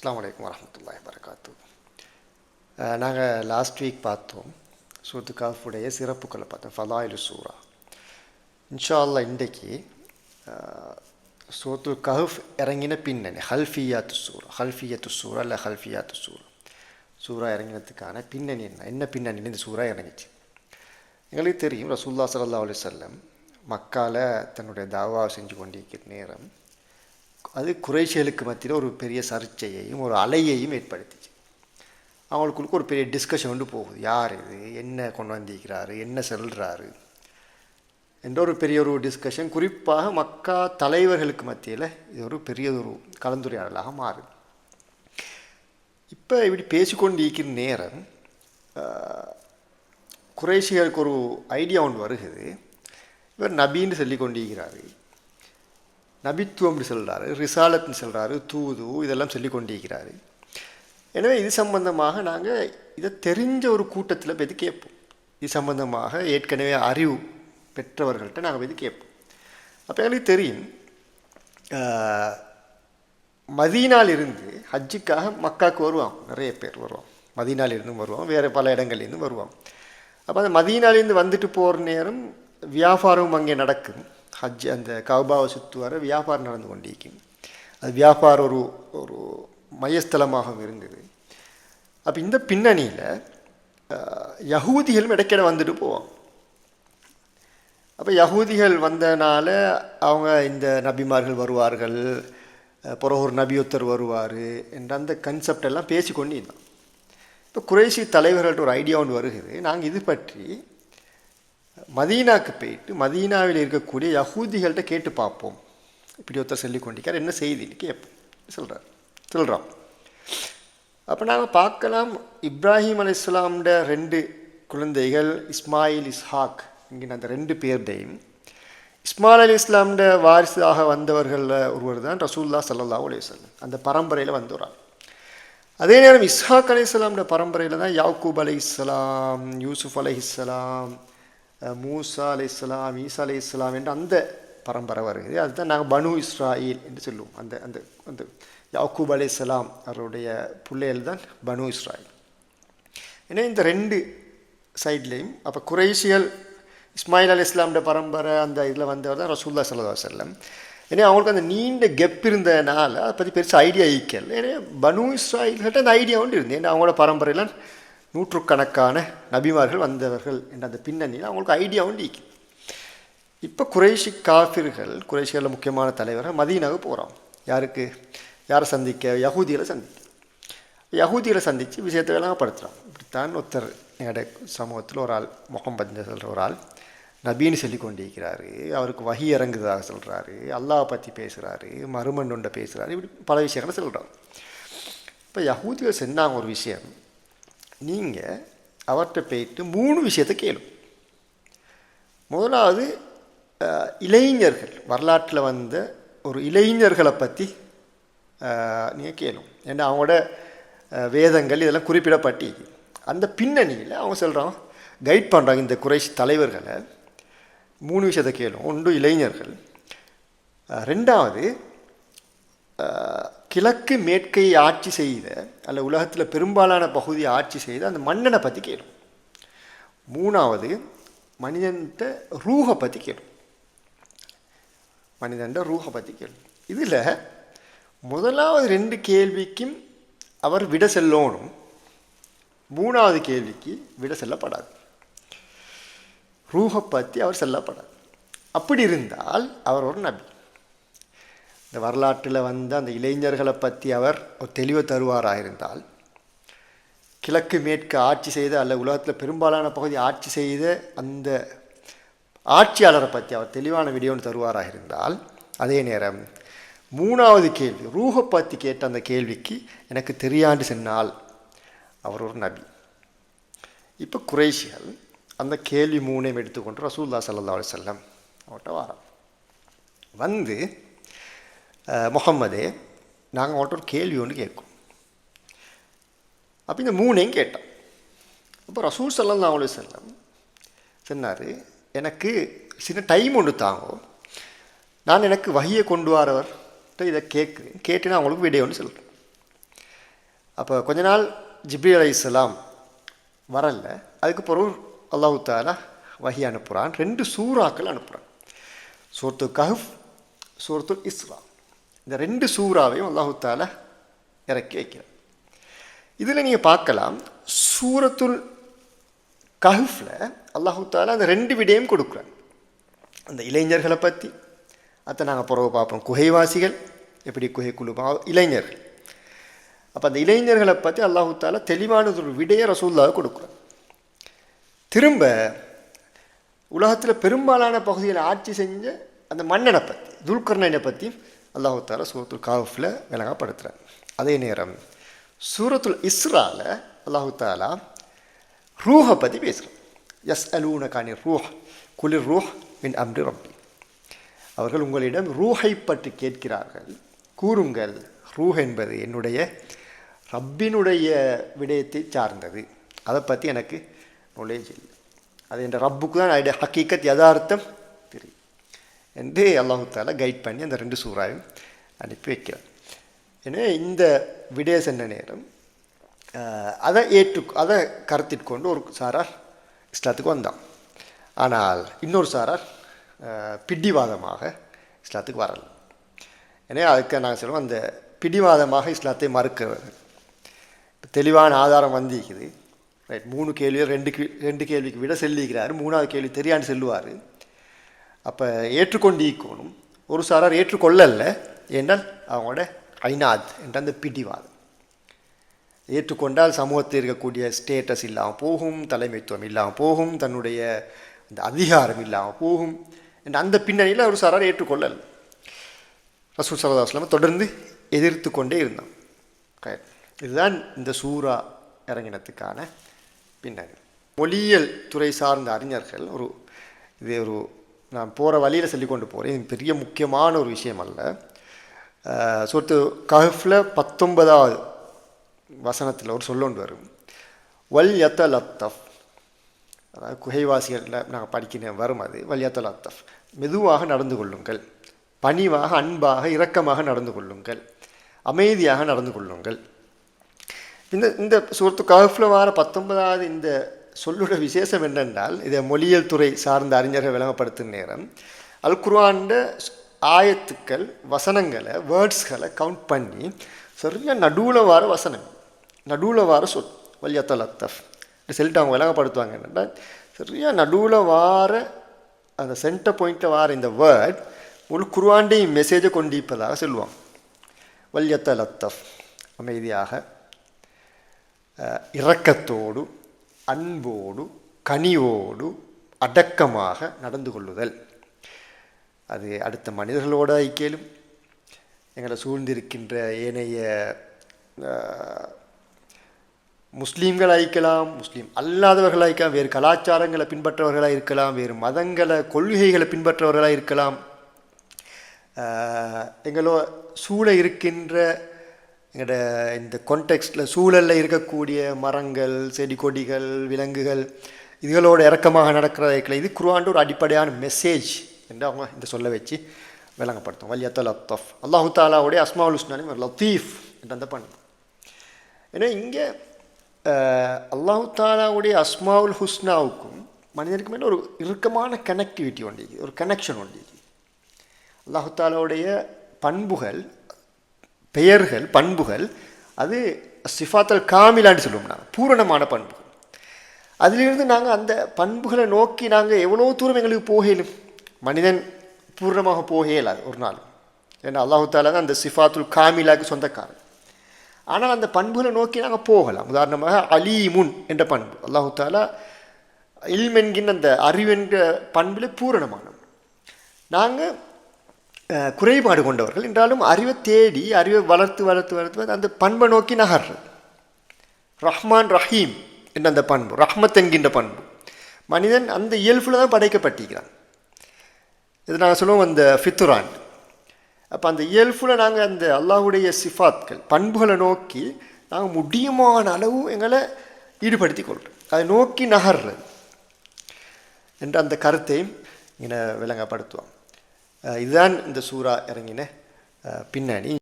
அஸ்லாம் வலைக்கம் வரமத்துல்லாஹி வரகாத்து நாங்கள் லாஸ்ட் வீக் பார்த்தோம். சூத்து காஃபுடைய சிறப்புகளை பார்த்தோம். ஃபலாயிலு சூரா. இன்ஷா அல்லாஹ் இன்றைக்கு சூத்து கஹஃப் இறங்கின பின்னணி ஹல்ஃபியாத்து சூரா. ஹல்ஃபியத்து சூரா இல்லை ஹல்ஃபியாத்து சூரா. சூறா இறங்கினதுக்கான பின்னணி என்ன? என்ன பின்னணியில் இந்த சூறா இறங்கிச்சு? எங்களுக்கு தெரியும் ரசூல்லா சல்லா அலி சொல்லம் மக்கால தன்னுடைய தாவா செஞ்சு கொண்டிருக்கிற நேரம் அது குறைஷியலுக்கு மத்தியில் ஒரு பெரிய சர்ச்சையையும் ஒரு அலையையும் ஏற்படுத்திச்சு. அவங்களுக்குள்ளுக்கு ஒரு பெரிய டிஸ்கஷன் வந்து போகுது. யார் இது? என்ன கொண்டு வந்திருக்கிறாரு? என்ன சொல்கிறாரு என்ற ஒரு பெரிய ஒரு டிஸ்கஷன் குறிப்பாக மக்கா தலைவர்களுக்கு மத்தியில் இது ஒரு பெரிய ஒரு கலந்துரையாடலாக மாறுது. இப்போ இப்படி பேசிக்கொண்டு இருக்கிற நேரம் குறைசிகளுக்கு ஒரு ஐடியா ஒன்று வருகுது இவர் நபின்னு சொல்லி கொண்டிருக்கிறாரு நபித்துவம்னு சொல்கிறாரு ரிசாலத்னு சொல்கிறாரு தூது இதெல்லாம் சொல்லி கொண்டிருக்கிறாரு. எனவே இது சம்பந்தமாக நாங்கள் இதை தெரிஞ்ச ஒரு கூட்டத்தில் போய் கேட்போம். இது சம்பந்தமாக ஏற்கனவே அறிவு பெற்றவர்கள்ட்ட நாங்கள் போய் கேட்போம். அப்போ எங்களுக்கு தெரியும் மதீனாலிருந்து ஹஜ்ஜுக்காக மக்காவுக்கு வருவான் நிறைய பேர் வருவான் மதீனாலிருந்தும் வருவான் வேறு பல இடங்கள்லேருந்து வருவான் அப்போ அந்த மதீனாலேருந்து வந்துட்டு போகிற நேரம் வியாபாரமும் அங்கே நடக்கும். ஹஜ் அந்த கவுபாவை சுற்றுவார வியாபாரம் நடந்து கொண்டிருக்கும் அது வியாபாரம் ஒரு ஒரு மையஸ்தலமாகவும் இருந்தது அப்போ இந்த பின்னணியில் யகூதிகளும் இடைக்கிட வந்துட்டு போவோம் அப்போ யகூதிகள் வந்தனால அவங்க இந்த நபிமார்கள் வருவார்கள் பிறகு ஒரு நபியொத்தர் வருவார் என்ற அந்த கன்செப்ட் எல்லாம் பேசி கொண்டு இப்போ குறைசி தலைவர்கள்ட்ட ஒரு ஐடியா ஒன்று வருகிறது நாங்கள் இது பற்றி மதீனாவுக்கு போயிட்டு மதீனாவில் இருக்கக்கூடிய யகூதிகள்கிட்ட கேட்டு பார்ப்போம். இப்படி ஒருத்தர் சொல்லி கொண்டிருக்கார் என்ன செய்தின்னு கேட்போம் சொல்கிறார் சொல்கிறோம் அப்போ நாங்கள் பார்க்கலாம் இப்ராஹிம் அலி இஸ்லாம்ட ரெண்டு குழந்தைகள் இஸ்மாயில் இஸ்ஹாக் இங்கே அந்த ரெண்டு பேர்டையும். இஸ்மாயில் அலி இஸ்லாம்ட வாரிசாக வந்தவர்களில் ஒருவர் தான் ரசூல்லா சல்லா அலையம் அந்த பரம்பரையில் வந்தவரார் அதே நேரம் இஸ்ஹாக் அலி இஸ்லாம்ட பரம்பரையில் தான் யாக்கூப் அலி இஸ்லாம் யூசுஃப் அலி இஸ்லாம் மூசா அலை இஸ்லாம் ஈசா அலை இஸ்லாம் என்று அந்த பரம்பரை வருகிறது. அதுதான் நாங்கள் பனு இஸ்ராயில் என்று சொல்லுவோம். அந்த அந்த அந்த யாக்கூப் அலை இஸ்லாம் அவருடைய பிள்ளைகள் தான் பனு இஸ்ராயில். ஏன்னா இந்த ரெண்டு சைட்லேயும் அப்போ குரேஷியல் இஸ்மாயில் அலி இஸ்லாம்ட பரம்பரை அந்த இதில் வந்தவர் தான் ரசூல்லா சல்லா செல்லம் ஏன்னா அவங்களுக்கு அந்த நீண்ட கெப் இருந்ததுனால அதை பற்றி பெருசாக ஐடியா ஈக்கல். ஏன்னா பனு இஸ்ராயில்கிட்ட அந்த ஐடியா ஒன்று இருந்தது. ஏன்னா அவங்களோட பரம்பரையெல்லாம் நூற்றுக்கணக்கான நபிமார்கள் வந்தவர்கள் என்ற அந்த பின்னணியில் அவங்களுக்கு ஐடியா ஒன்று இப்போ குறைஷி காஃபிர்கள் குறைஷிகளில் முக்கியமான தலைவர்கள் மதீனாவுக்கு போகிறோம் யாருக்கு? யாரை சந்திக்க? யகூதிகளை சந்திக்க. யகூதிகளை சந்தித்து விஷயத்தை விளங்கப்படுத்துகிறோம் இப்படித்தான் ஒருத்தர் எங்களோட சமூகத்தில் ஒரு ஆள் முகம் பஞ்ச சொல்கிற ஒரு ஆள் நபின்னு சொல்லி கொண்டிருக்கிறாரு. அவருக்கு வகி இறங்குதாக சொல்கிறாரு அல்லாவை பற்றி பேசுகிறாரு மருமன் பேசுகிறாரு இப்படி பல விஷயங்களை சொல்கிறார் இப்போ யகூதிகள் சொன்னாங்க ஒரு விஷயம். நீங்கள் அவர்கிட்ட போயிட்டு மூணு விஷயத்தை கேளும். முதலாவது இளைஞர்கள் வரலாற்றில் வந்த ஒரு இளைஞர்களை பற்றி நீங்கள் கேளும். ஏன்னா அவங்களோட வேதங்கள் இதெல்லாம் குறிப்பிடப்பட்டி அந்த பின்னணியில் அவங்க சொல்கிறாங்க கைட் பண்ணுறாங்க இந்த குறைஷ் தலைவர்களை. மூணு விஷயத்தை கேளும். ஒன்று இளைஞர்கள். ரெண்டாவது கிழக்கு மேற்கை ஆட்சி செய்த அல்ல உலகத்தில் பெரும்பாலான பகுதியை ஆட்சி செய்த அந்த மன்னனை பற்றி கேளும் மூணாவது மனிதன்கிட்ட ரூஹை பற்றி கேளும் மனிதன்ட ரூஹை பற்றி கேளும் இதில் முதலாவது ரெண்டு கேள்விக்கும் அவர் விட செல்லணும் மூணாவது கேள்விக்கு விட செல்லப்படாது. ரூஹை பற்றி அவர் செல்லப்படாது. அப்படி இருந்தால் அவர் ஒரு நபி. இந்த வரலாற்றில் வந்த அந்த இளைஞர்களை பற்றி அவர் ஒரு தெளிவை தருவாராக இருந்தால் கிழக்கு மேற்கு ஆட்சி செய்த அல்ல உலகத்தில் பெரும்பாலான பகுதி ஆட்சி செய்த அந்த ஆட்சியாளரை பற்றி அவர் தெளிவான விடியோன்னு தருவாராக இருந்தால் அதே நேரம் மூணாவது கேள்வி ரூஹை பற்றி கேட்ட அந்த கேள்விக்கு எனக்கு தெரியாண்டு சென்னால் அவர் ஒரு நபி. இப்போ குறைஷிகள் அந்த கேள்வி மூணையும் எடுத்துக்கொண்டு ரசூல்லா சல்லா அலி செல்லம் அவர்கிட்ட வாரம் வந்து முகம்மதே நாங்கள் அவங்கள்ட்ட ஒரு கேள்வி ஒன்று கேட்கும் அப்போ இந்த மூணையும் கேட்டோம் அப்போ ரசூல் சல்லா அலி செல்லம் சொன்னார் எனக்கு சின்ன டைம் ஒன்று தாங்கோ நான் எனக்கு வகையை கொண்டு வரவர்கிட்ட இதை கேட்குறேன் கேட்டு நான் அவங்களுக்கு ஒன்று சொல்கிறேன் அப்போ கொஞ்ச நாள் ஜிப்ரி அலி இஸ்லாம் வரல அதுக்கு பிறகு அல்லாஹு தாலா வகி அனுப்புகிறான் ரெண்டு சூறாக்கள் அனுப்புகிறான் சூரத்து கஹஃப் சூரத்துல் இஸ்லாம் இந்த ரெண்டு சூறாவையும் அல்லாஹு தாலா இறக்கி வைக்கிறான். இதில் நீங்கள் பார்க்கலாம் சூரத்துல் கஹஃப்ல அல்லாஹு அந்த ரெண்டு விடையும் கொடுக்குறாங்க அந்த இளைஞர்களை பற்றி அதை நாங்கள் பிறகு பார்ப்போம். குகைவாசிகள் எப்படி குகை குழுமா இளைஞர்கள். அப்போ அந்த இளைஞர்களை பற்றி அல்லாஹு தாலா தெளிவானது ஒரு விடைய ரசூல்லாவை கொடுக்குறான். திரும்ப உலகத்தில் பெரும்பாலான பகுதிகளை ஆட்சி செஞ்ச அந்த மன்னனை பற்றி துல்கர்ணனை பற்றி அல்லாஹு தாலா சூரத்துல் காஃபில் விளங்கப்படுத்துகிறான் அதே நேரம் சூரத்துல் இஸ்ரால அல்லாஹாலா ரூஹை பற்றி பேசுகிறேன் எஸ் அலூன காணி ரூஹ் குளிர் ரூஹ் மின் அம்ரி ரப்பி. அவர்கள் உங்களிடம் ரூஹை பற்றி கேட்கிறார்கள். கூறுங்கள் ரூஹ் என்பது என்னுடைய ரப்பினுடைய விடயத்தை சார்ந்தது. அதை பற்றி எனக்கு நாலேஜ் இல்லை. அது என்ற ரப்புக்கு தான் அதோடைய ஹக்கீக்கத் யதார்த்தம் என்று அல்லாஹு கைட் பண்ணி அந்த ரெண்டு சூறாவையும் அனுப்பி வைக்கிறார். எனவே இந்த விடய சென்ற நேரம் அதை ஏற்று அதை கருத்திற்கொண்டு ஒரு சாரார் இஸ்லாத்துக்கு வந்தான். ஆனால் இன்னொரு சாரார் பிடிவாதமாக இஸ்லாத்துக்கு வரல. எனவே அதுக்கு நாங்கள் சொல்லுவோம் அந்த பிடிவாதமாக இஸ்லாத்தை மறுக்கிறவர் தெளிவான ஆதாரம் வந்திருக்குது. ரைட் மூணு கேள்வியை ரெண்டு ரெண்டு கேள்விக்கு விட செல்லிக்கிறார் மூணாவது கேள்வி தெரியான்னு செல்லுவார். அப்போ ஏற்றுக்கொண்டிருக்கணும். ஒரு சாரார் ஏற்றுக்கொள்ளல என்றால் அவங்களோட ஐநாத் என்ற அந்த பிடிவாதம். ஏற்றுக்கொண்டால் சமூகத்தில் இருக்கக்கூடிய ஸ்டேட்டஸ் இல்லாமல் போகும் தலைமைத்துவம் இல்லாமல் போகும் தன்னுடைய அந்த அதிகாரம் இல்லாமல் போகும் என்ற அந்த பின்னணியில் ஒரு சாரார் ஏற்றுக்கொள்ளல். ரசூல் சல்லாஸ்லாம தொடர்ந்து எதிர்த்து கொண்டே இருந்தான். இதுதான் இந்த சூறா இறங்கினத்துக்கான பின்னணி. மொழியியல் துறை சார்ந்த அறிஞர்கள் ஒரு இது ஒரு நான் போகிற வழியில் சொல்லி கொண்டு போகிறேன் இது பெரிய முக்கியமான ஒரு விஷயம் அல்ல. சொத்து கஹஃபில் பத்தொன்பதாவது வசனத்தில் ஒரு சொல்லொண்டு வரும். வல் யத்த லத்தஃப் அதாவது குகைவாசிகளில் நாங்கள் படிக்கிற வரும் அது. வல் யத்த லத்தஃப் மெதுவாக நடந்து கொள்ளுங்கள். பணிவாக அன்பாக இரக்கமாக நடந்து கொள்ளுங்கள். அமைதியாக நடந்து கொள்ளுங்கள். இந்த இந்த சுரத்து கஹஃபில் வார பத்தொன்பதாவது இந்த சொல்லுடைய விசேஷம் என்னென்றால் இதை மொழியியல் துறை சார்ந்த அறிஞர்கள் விளங்கப்படுத்தும் நேரம். அல் குர்ஆன்ட ஆயத்துக்கள் வசனங்களை வேர்ட்ஸ்களை கவுண்ட் பண்ணி சரியாக நடுவில் வார வசனம் நடுவில் வார சொல் வல்யத்தல் அத்தஃப். சொல்லிட்டு அவங்க விளங்கப்படுத்துவாங்க என்னென்னா சரியாக நடுவில் வார அந்த சென்டர் பாயிண்ட்டில் வார இந்த வேர்ட் முழு குருவாண்டையும் மெசேஜை கொண்டிருப்பதாக சொல்லுவான் வல்யத்தல் அத்தஃப் அமைதியாக இறக்கத்தோடு அன்போடு கனிவோடு அடக்கமாக நடந்து கொள்ளுதல். அது அடுத்த மனிதர்களோடு ஐக்கியலும் எங்களை சூழ்ந்திருக்கின்ற ஏனைய முஸ்லீம்கள் ஐக்கலாம் முஸ்லீம் அல்லாதவர்கள் வேறு கலாச்சாரங்களை பின்பற்றவர்களாக இருக்கலாம் வேறு மதங்களை கொள்கைகளை பின்பற்றவர்களாக இருக்கலாம். எங்களோ சூழ இருக்கின்ற எங்களோட இந்த கான்டெக்ஸ்டில் சூழலில் இருக்கக்கூடிய மரங்கள் செடி கொடிகள் விலங்குகள் இதுகளோட இறக்கமாக நடக்கிற இது குருவாண்டு ஒரு அடிப்படையான மெசேஜ் என்று அவங்க இந்த சொல்ல வச்சு விளங்கப்படுத்தும். வலியத்த லத்தஃப் அல்லாஹு தாலாவுடைய அஸ்மாவுல் ஹுஸ்னானி ஒரு லத்தீஃப் என்ற அந்த பண்ணு ஏன்னா இங்கே அல்லாஹு தாலாவுடைய அஸ்மாவுல் ஹுஸ்னாவுக்கும் மனிதனுக்கு மேலே ஒரு இறுக்கமான கனெக்டிவிட்டி ஒன்று ஒரு கனெக்ஷன் ஒன்று அல்லாஹு தாலாவுடைய பண்புகள் பெயர்கள் பண்புகள் அது சிஃபாத்தல் காமிலான்னு சொல்லுவோம் நாங்கள் பூரணமான பண்புகள். அதிலிருந்து நாங்கள் அந்த பண்புகளை நோக்கி நாங்கள் எவ்வளோ தூரம் எங்களுக்கு போகலும் மனிதன் பூர்ணமாக போக இல்லாது ஒரு நாள். ஏன்னா அல்லாஹு தாலா தான் அந்த சிஃபாத்துல் காமிலாக்கு சொந்தக்காரன். ஆனால் அந்த பண்புகளை நோக்கி நாங்கள் போகலாம். உதாரணமாக அலீமுன் என்ற பண்பு. அல்லாஹு தாலா இல்மென்கின்ற அந்த அறிவென்ற பண்பில் பூரணமானவன். நாங்கள் குறைபாடு கொண்டவர்கள். என்றாலும் அறிவை தேடி அறிவை வளர்த்து வளர்த்து வளர்த்து அந்த பண்பை நோக்கி நகர்றது. ரஹ்மான் ரஹீம் என்ற அந்த பண்பு ரஹ்மத் என்கின்ற பண்பு. மனிதன் அந்த இயல்பில் தான் படைக்கப்பட்டிருக்கிறான். இது நாங்கள் சொல்லுவோம் அந்த ஃபித்துரான் அப்போ அந்த இயல்பில் நாங்கள் அந்த அல்லாஹுடைய சிஃபாத்கள் பண்புகளை நோக்கி நாங்கள் முடியுமான அளவு எங்களை ஈடுபடுத்தி கொள்கிறோம் அதை நோக்கி நகர்றது. என்ற அந்த கருத்தையும் இங்கே விளங்கப்படுத்துவோம். இதுதான் இந்த சூறா இறங்கின பின்னணி